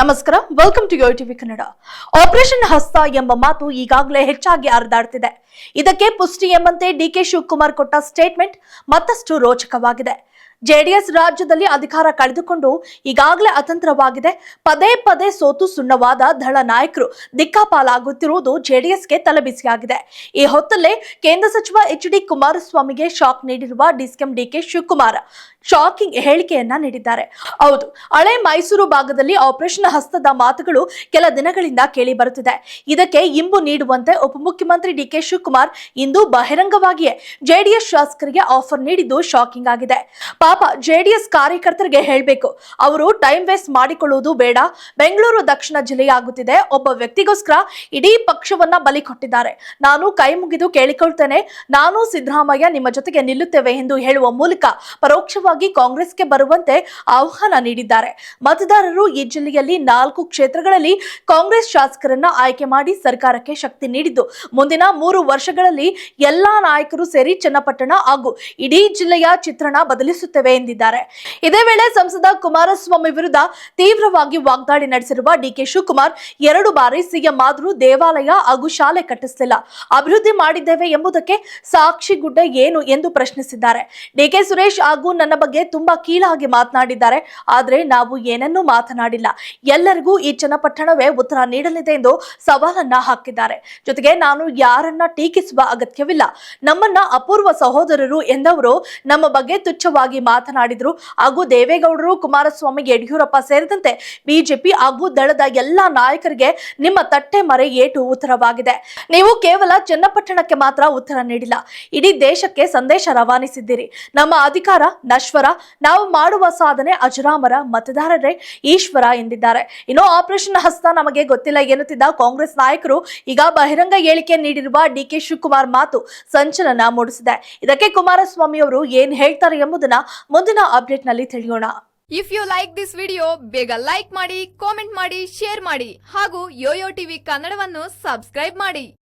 ನಮಸ್ಕಾರ welcome to Yo TV Kannada. Operation ಹಸ್ತ ಎಂಬ ಮಾತು ಈಗಾಗಲೇ ಹೆಚ್ಚಾಗಿ ಹರಿದಾಡ್ತಿದೆ. ಇದಕ್ಕೆ ಪುಷ್ಟಿ ಎಂಬಂತೆ ಡಿಕೆ ಶಿವಕುಮಾರ್ ಕೊಟ್ಟ ಸ್ಟೇಟ್ಮೆಂಟ್ ಮತ್ತಷ್ಟು ರೋಚಕವಾಗಿದೆ. ಜೆಡಿಎಸ್ ರಾಜ್ಯದಲ್ಲಿ ಅಧಿಕಾರ ಕಳೆದುಕೊಂಡು ಈಗಾಗಲೇ ಅತಂತ್ರವಾಗಿದೆ. ಪದೇ ಪದೇ ಸೋತು ಸುಣ್ಣವಾದ ದಳ ನಾಯಕರು ದಿಕ್ಕಾಪಾಲಾಗುತ್ತಿರುವುದು ಜೆಡಿಎಸ್ಗೆ ತಲೆಬಿಸಿಯಾಗಿದೆ. ಈ ಹೊತ್ತಲ್ಲೇ ಕೇಂದ್ರ ಸಚಿವ ಎಚ್ ಡಿ ಕುಮಾರಸ್ವಾಮಿಗೆ ಶಾಕ್ ನೀಡಿರುವ ಡಿಸಿಎಂ ಡಿಕೆ ಶಿವಕುಮಾರ್ ಶಾಕಿಂಗ್ ಹೇಳಿಕೆಯನ್ನ ನೀಡಿದ್ದಾರೆ. ಹೌದು, ಹಳೆ ಮೈಸೂರು ಭಾಗದಲ್ಲಿ ಆಪರೇಷನ್ ಹಸ್ತದ ಮಾತುಗಳು ಕೆಲ ದಿನಗಳಿಂದ ಕೇಳಿ ಬರುತ್ತಿದೆ. ಇದಕ್ಕೆ ಇಂಬು ನೀಡುವಂತೆ ಉಪಮುಖ್ಯಮಂತ್ರಿ ಡಿಕೆ ಶಿವಕುಮಾರ್ ಇಂದು ಬಹಿರಂಗವಾಗಿಯೇ ಜೆಡಿಎಸ್ ಶಾಸಕರಿಗೆ ಆಫರ್ ನೀಡಿದ್ದು ಶಾಕಿಂಗ್ ಆಗಿದೆ. ಪಾಪ ಜೆಡಿಎಸ್ ಕಾರ್ಯಕರ್ತರಿಗೆ ಹೇಳಬೇಕು. ಅವರು ಟೈಮ್ ವೇಸ್ಟ್ ಮಾಡಿಕೊಳ್ಳುವುದು ಬೇಡ. ಬೆಂಗಳೂರು ದಕ್ಷಿಣ ಜಿಲ್ಲೆಯಾಗುತ್ತಿದೆ. ಒಬ್ಬ ವ್ಯಕ್ತಿಗೋಸ್ಕರ ಇಡೀ ಪಕ್ಷವನ್ನ ಬಲಿ ಕೊಟ್ಟಿದ್ದಾರೆ. ನಾನು ಕೈ ಮುಗಿದು ಕೇಳಿಕೊಳ್ತೇನೆ. ನಾನು ಸಿದ್ದರಾಮಯ್ಯ ನಿಮ್ಮ ಜೊತೆಗೆ ನಿಲ್ಲುತ್ತೇವೆ ಎಂದು ಹೇಳುವ ಮೂಲಕ ಪರೋಕ್ಷವಾಗಿ ಕಾಂಗ್ರೆಸ್ಗೆ ಬರುವಂತೆ ಆಹ್ವಾನ ನೀಡಿದ್ದಾರೆ. ಮತದಾರರು ಈ ಜಿಲ್ಲೆಯಲ್ಲಿ ನಾಲ್ಕು ಕ್ಷೇತ್ರಗಳಲ್ಲಿ ಕಾಂಗ್ರೆಸ್ ಶಾಸಕರನ್ನ ಆಯ್ಕೆ ಮಾಡಿ ಸರ್ಕಾರಕ್ಕೆ ಶಕ್ತಿ ನೀಡಿದ್ದು. ಮುಂದಿನ ಮೂರು ವರ್ಷಗಳಲ್ಲಿ ಎಲ್ಲಾ ನಾಯಕರು ಸೇರಿ ಚನ್ನಪಟ್ಟಣ ಹಾಗೂ ಇಡೀ ಜಿಲ್ಲೆಯ ಚಿತ್ರಣ ಬದಲಿಸುತ್ತೇವೆ. ಎಂದಿದ್ದಾರೆ. ಇದೇ ವೇಳೆ ಸಂಸದ ಕುಮಾರಸ್ವಾಮಿ ವಿರುದ್ಧ ತೀವ್ರವಾಗಿ ವಾಗ್ದಾಳಿ ನಡೆಸಿರುವ ಡಿಕೆ ಶಿವಕುಮಾರ್ ಎರಡು ಬಾರಿ ಸಿಎಂ ಆದರೂ ದೇವಾಲಯ ಹಾಗೂ ಶಾಲೆ ಕಟ್ಟಿಸಲಿಲ್ಲ. ಅಭಿವೃದ್ಧಿ ಮಾಡಿದ್ದೇವೆ ಎಂಬುದಕ್ಕೆ ಸಾಕ್ಷಿಗುಡ್ಡ ಏನು ಎಂದು ಪ್ರಶ್ನಿಸಿದ್ದಾರೆ. ಡಿಕೆ ಸುರೇಶ್ ಹಾಗೂ ನನ್ನ ಬಗ್ಗೆ ತುಂಬಾ ಕೀಳಾಗಿ ಮಾತನಾಡಿದ್ದಾರೆ. ಆದರೆ ನಾವು ಏನನ್ನೂ ಮಾತನಾಡಿಲ್ಲ. ಎಲ್ಲರಿಗೂ ಈ ಚನ್ನಪಟ್ಟಣವೇ ಉತ್ತರ ನೀಡಲಿದೆ ಎಂದು ಸವಾಲನ್ನ ಹಾಕಿದ್ದಾರೆ. ಜೊತೆಗೆ ನಾನು ಯಾರನ್ನ ಟೀಕಿಸುವ ಅಗತ್ಯವಿಲ್ಲ. ನಮ್ಮನ್ನ ಅಪೂರ್ವ ಸಹೋದರರು ಎಂದವರು ನಮ್ಮ ಬಗ್ಗೆ ತುಚ್ಛವಾಗಿ ಮಾತನಾಡಿದ್ರು. ಹಾಗೂ ದೇವೇಗೌಡರು ಕುಮಾರಸ್ವಾಮಿ ಯಡಿಯೂರಪ್ಪ ಸೇರಿದಂತೆ ಬಿಜೆಪಿ ಹಾಗೂ ದಳದ ಎಲ್ಲಾ ನಾಯಕರಿಗೆ ನಿಮ್ಮ ತಟ್ಟೆ ಮರೆ ಏಟು ಉತ್ತರವಾಗಿದೆ. ನೀವು ಕೇವಲ ಚನ್ನಪಟ್ಟಣಕ್ಕೆ ಮಾತ್ರ ಉತ್ತರ ನೀಡಿಲ್ಲ. ಇಡೀ ದೇಶಕ್ಕೆ ಸಂದೇಶ ರವಾನಿಸಿದ್ದೀರಿ. ನಮ್ಮ ಅಧಿಕಾರ ನಶ್ವರ. ನಾವು ಮಾಡುವ ಸಾಧನೆ ಅಜರಾಮರ ಮತದಾರರೇ ಈಶ್ವರ ಎಂದಿದ್ದಾರೆ. ಇನ್ನು ಆಪರೇಷನ್ ಹಸ್ತ ನಮಗೆ ಗೊತ್ತಿಲ್ಲ ಎನ್ನುತ್ತಿದ್ದ ಕಾಂಗ್ರೆಸ್ ನಾಯಕರು ಈಗ ಬಹಿರಂಗ ಹೇಳಿಕೆ ನೀಡಿರುವ ಡಿಕೆ ಶಿವಕುಮಾರ್ ಮಾತು ಸಂಚಲನ ಮೂಡಿಸಿದೆ. ಇದಕ್ಕೆ ಕುಮಾರಸ್ವಾಮಿ ಅವರು ಏನ್ ಹೇಳ್ತಾರೆ ಎಂಬುದನ್ನ ಮುಂದಿನ ಅಪ್ಡೇಟ್ನಲ್ಲಿ ತಿಳಿಯೋಣ. If you like this video ಬೇಗ ಲೈಕ್ ಮಾಡಿ ಕಾಮೆಂಟ್ ಮಾಡಿ ಶೇರ್ ಮಾಡಿ ಹಾಗೂ ಯೋಯೋ ಟಿವಿ ಕನ್ನಡವನ್ನು ಸಬ್ಸ್ಕ್ರೈಬ್ ಮಾಡಿ.